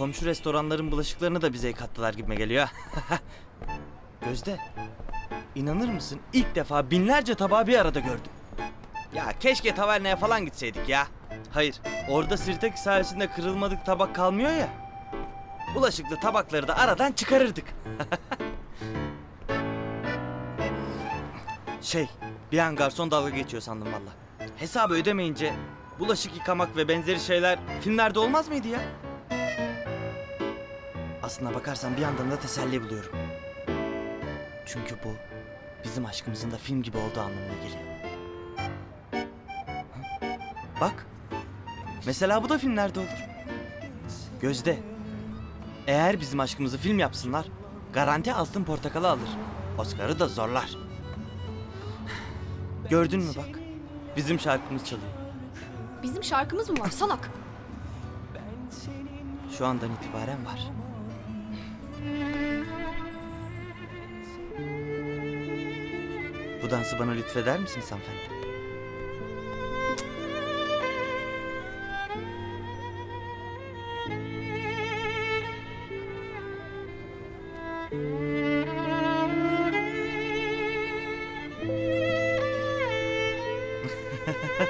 komşu restoranların bulaşıklarını da bize yıkattılar gibime geliyor. Gözde, inanır mısın? İlk defa binlerce tabağı bir arada gördüm. Ya keşke taverneye falan gitseydik ya. Hayır, orada Sirtek sayesinde kırılmadık tabak kalmıyor ya. Bulaşıklı tabakları da aradan çıkarırdık. şey, bir an garson dalga geçiyor sandım valla. Hesabı ödemeyince bulaşık yıkamak ve benzeri şeyler filmlerde olmaz mıydı ya? Aslına bakarsan bir yandan da teselli buluyorum. Çünkü bu bizim aşkımızın da film gibi olduğu anlamına geliyor. Bak. Mesela bu da filmlerde olur. Gözde. Eğer bizim aşkımızı film yapsınlar, garanti altın portakalı alır. Oscar'ı da zorlar. Gördün mü bak? Bizim şarkımız çalıyor. Bizim şarkımız mı var salak? Şu andan itibaren var. Bu dansı bana lütfeder misiniz hanımefendi?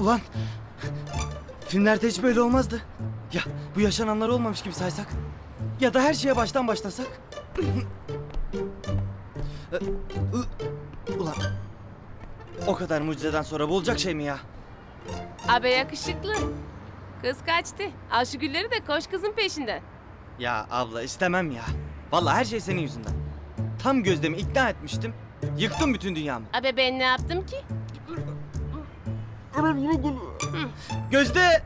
Ulan filmlerde hiç böyle olmazdı. Ya bu yaşananlar olmamış gibi saysak. Ya da her şeye baştan başlasak. Ulan o kadar mucizeden sonra bu olacak şey mi ya? Abi yakışıklı. Kız kaçtı. Al şu gülleri de koş kızın peşinden. Ya abla istemem ya. Vallahi her şey senin yüzünden. Tam Gözde'mi ikna etmiştim. Yıktın bütün dünyamı. Abi ben ne yaptım ki? Gözde!